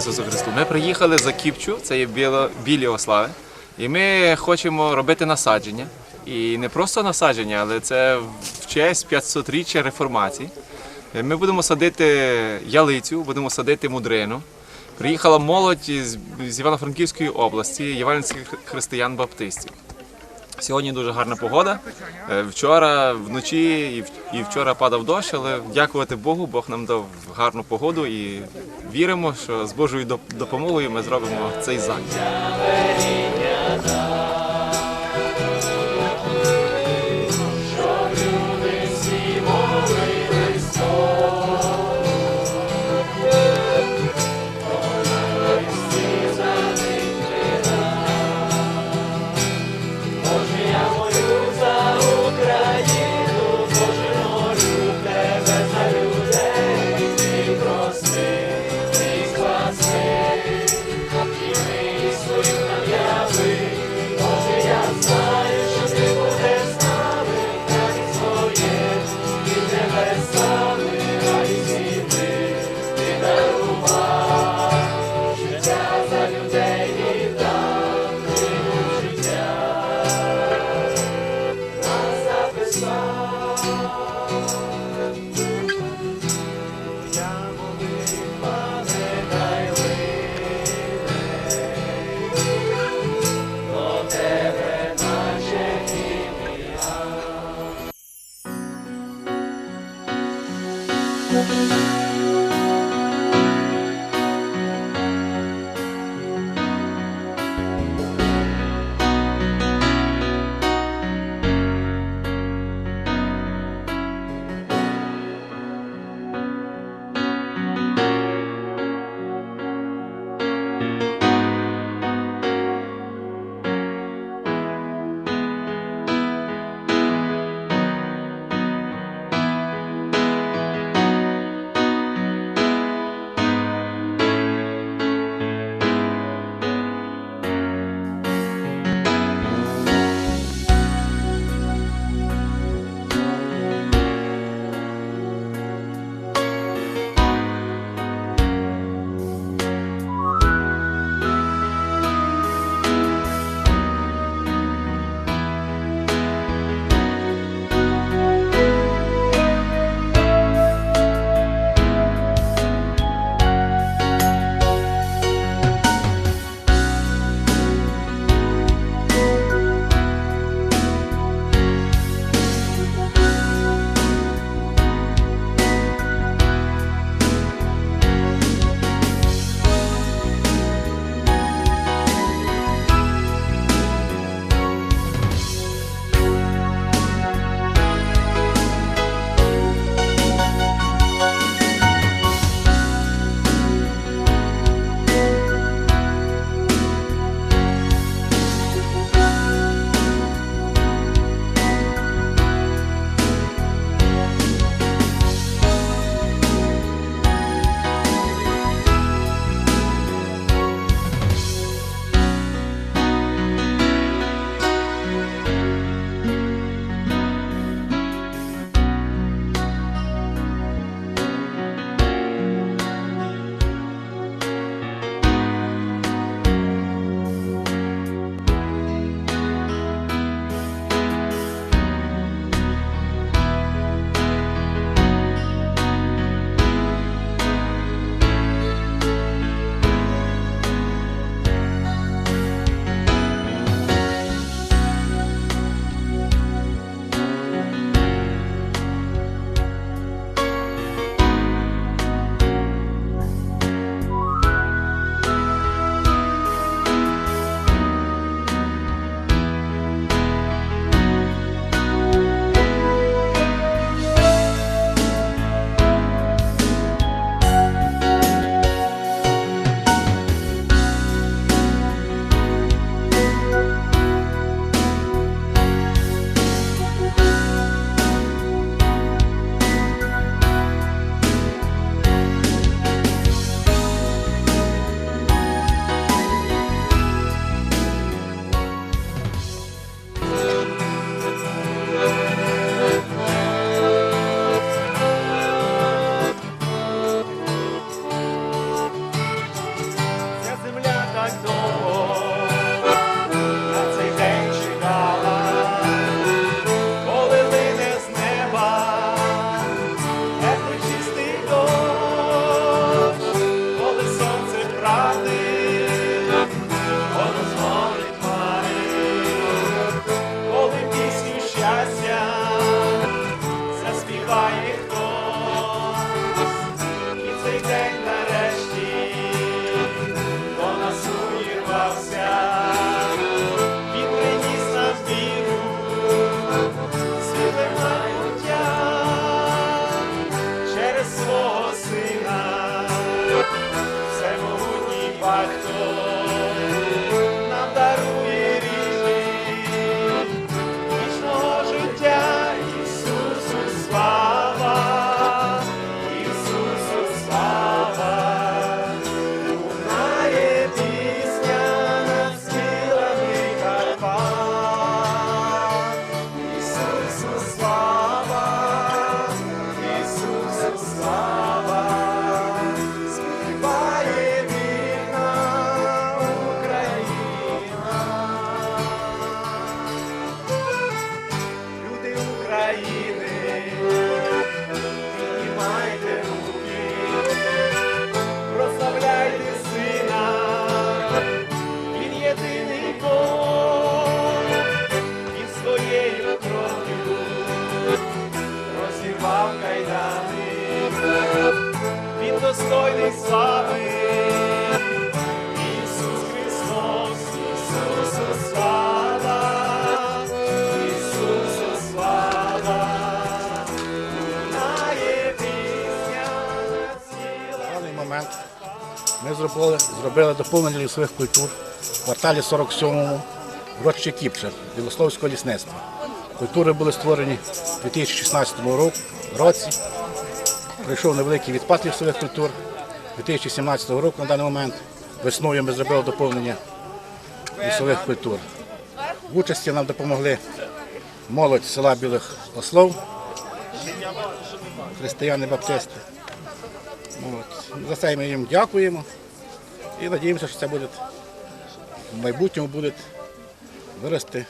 Ісусу Христу! Ми приїхали за Кіпчу, це є біло, білі ослави. І ми хочемо робити насадження. І не просто насадження, але це в честь 500-річчя реформації. Ми будемо садити ялицю, будемо садити мудрину. Приїхала молодь з Івано-Франківської області, євангельських християн-баптистів. Сьогодні дуже гарна погода. Е, Вчора вночі і вчора падав дощ, але дякувати Богу, Бог нам дав гарну погоду і віримо, що з Божою доп- допомогою ми зробимо цей захід. щастя, заспіває. Ми зробили, зробили доповнення лісових культур в кварталі 47-му в рочі Кіпче, Білословського лісництва. Культури були створені у 2016 році. Прийшов невеликий відпад лісових культур. 2017 року на даний момент весною ми зробили доповнення лісових культур. В участі нам допомогли молодь села Білих Ослов, християни баптисти. От. За це ми їм дякуємо і надіємося, що це буде в майбутньому буде вирости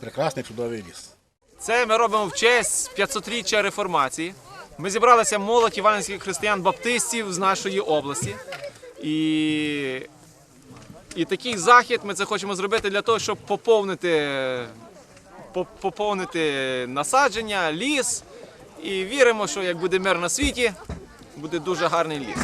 прекрасний чудовий ліс. Це ми робимо в честь 500-річчя реформації. Ми зібралися молодь іванських християн-баптистів з нашої області. І, і такий захід ми це хочемо зробити для того, щоб поповнити, поповнити насадження, ліс. І віримо, що як буде мир на світі, буде дуже гарний ліс.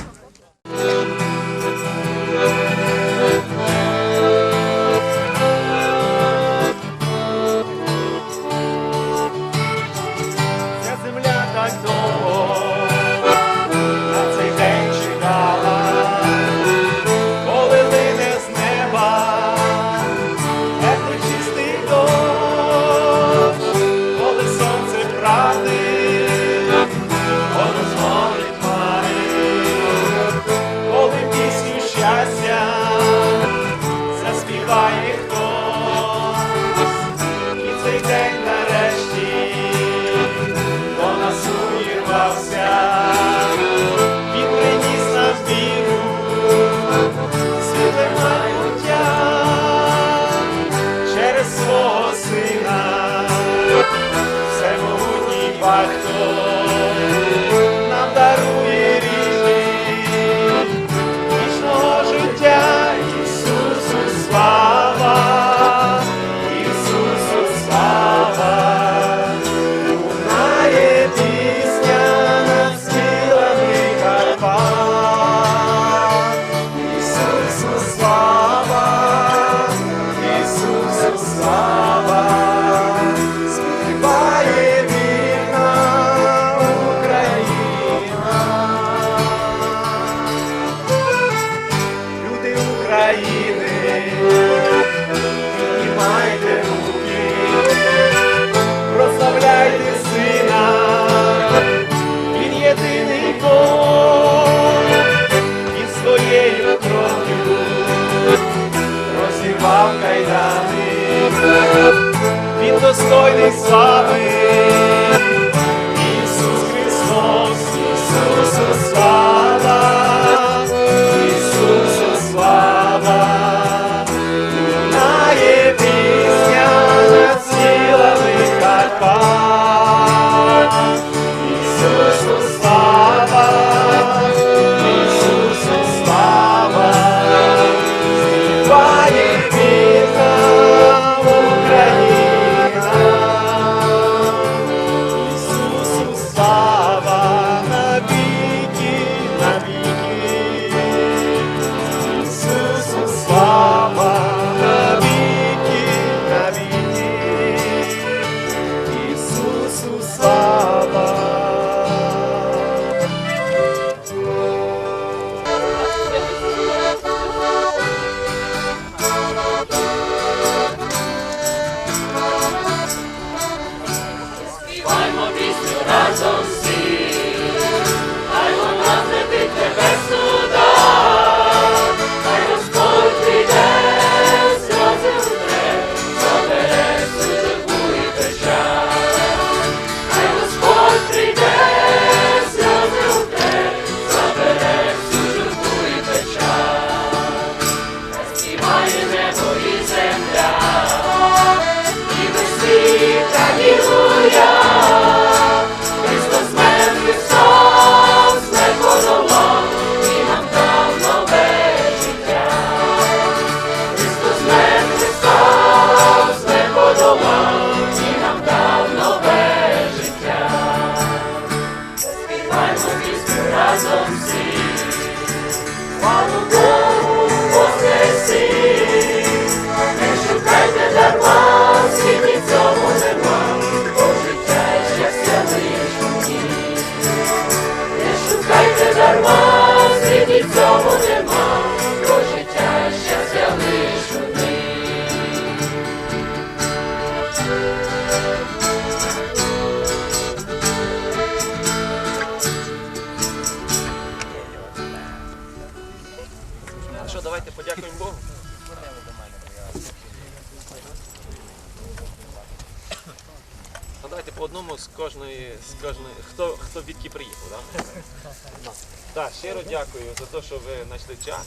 Кожної, хто, хто відки приїхав, так? Так, щиро дякую за те, що ви знайшли час,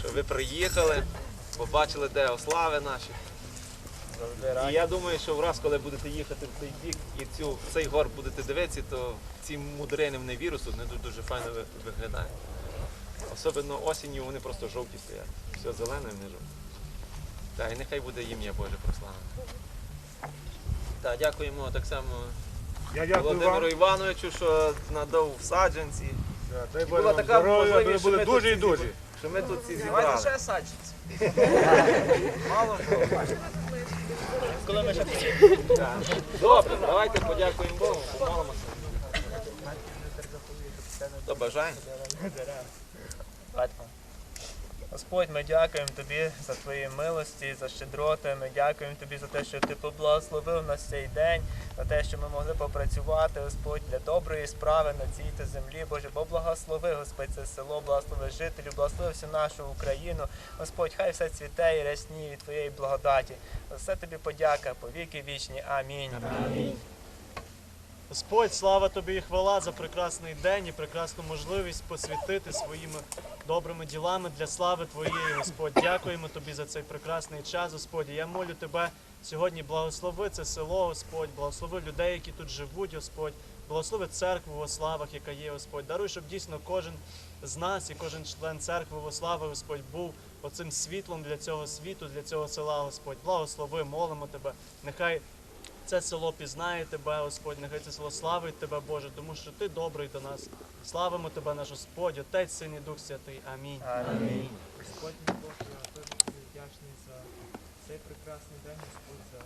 що ви приїхали, побачили, де ослави наші. І я думаю, що враз, коли будете їхати в цей бік і цю, в цей гор будете дивитися, то ці мудрини не вірусу не дуже, дуже файно ви- виглядають. Особливо осінню вони просто жовті стоять. Все зелене, вони жовті. Так, і нехай буде ім'я Боже прославлене. Так, дякуємо так само Я дякую Володимиру вам. Івановичу, що надав в саджанці. Дай Боже була вам така здоров'я, можливість, ви що були ми дуже і всі дуже. Що ми тут всі Давайте зібрали. ще саджанці. Мало Так. Добре, давайте подякуємо Богу, помолимося. Хто бажає? Господь, ми дякуємо Тобі за Твої милості, за щедроти. Ми дякуємо Тобі за те, що Ти поблагословив нас цей день, за те, що ми могли попрацювати, Господь, для доброї справи на цій землі. Боже, поблагослови, Господь, це село, благослови жителів, благослови всю нашу Україну. Господь, хай все цвіте і рясніє від Твоєї благодаті. За все тобі подяка, по віки вічні. Амінь. Господь, слава тобі і хвала за прекрасний день і прекрасну можливість посвятити своїми добрими ділами для слави Твоєї, Господь. Дякуємо тобі за цей прекрасний час, Господь. Я молю тебе сьогодні, благослови це село, Господь, благослови людей, які тут живуть, Господь. Благослови церкву в Ославах, яка є, Господь. Даруй, щоб дійсно кожен з нас і кожен член церкви в Ослави, Господь, був оцим світлом для цього світу, для цього села, Господь. Благослови, молимо тебе. Нехай це село пізнає тебе, Господь, нехай це село славить тебе, Боже, тому що ти добрий до нас. Славимо тебе, наш Господь, Отець, Син і Дух Святий. Амінь. Амінь. Господь мій Бог, я дуже тобі вдячний за цей прекрасний день, Господь, за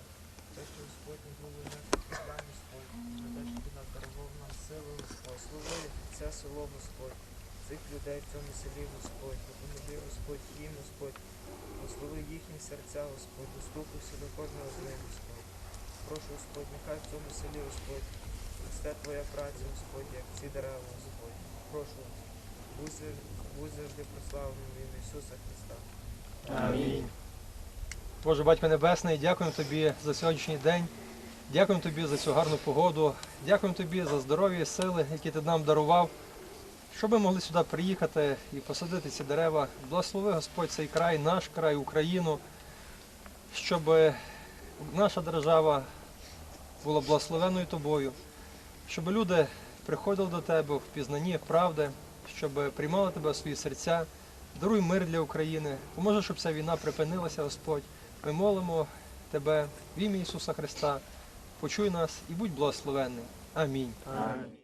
те, що Господь не було ніяких проблем, Господь, за те, що ти надарував нам сили, Господь. Це село, Господь, цих людей в цьому селі, Господь, допоможи, Господь, їм, Господь, благослови їхні серця, Господь, доступися до кожного з них, Господь. Прошу, Господь, нехай в цьому селі, Господь, росте Твоя праця, Господь, як ці дерева, Господь. Прошу, будь завжди- прославленим в ім'я Ісуса Христа. Боже Батько Небесний, дякуємо Тобі за сьогоднішній день. Дякуємо Тобі за цю гарну погоду. Дякуємо Тобі за здоров'я і сили, які ти нам дарував, щоб ми могли сюди приїхати і посадити ці дерева. Благослови Господь цей край, наш край, Україну, щоб наша держава була благословеною Тобою, щоб люди приходили до Тебе в пізнанні правди, щоб приймали Тебе в свої серця. Даруй мир для України. поможе, щоб ця війна припинилася, Господь. Ми молимо Тебе в ім'я Ісуса Христа. Почуй нас і будь благословенний. Амінь. Амінь.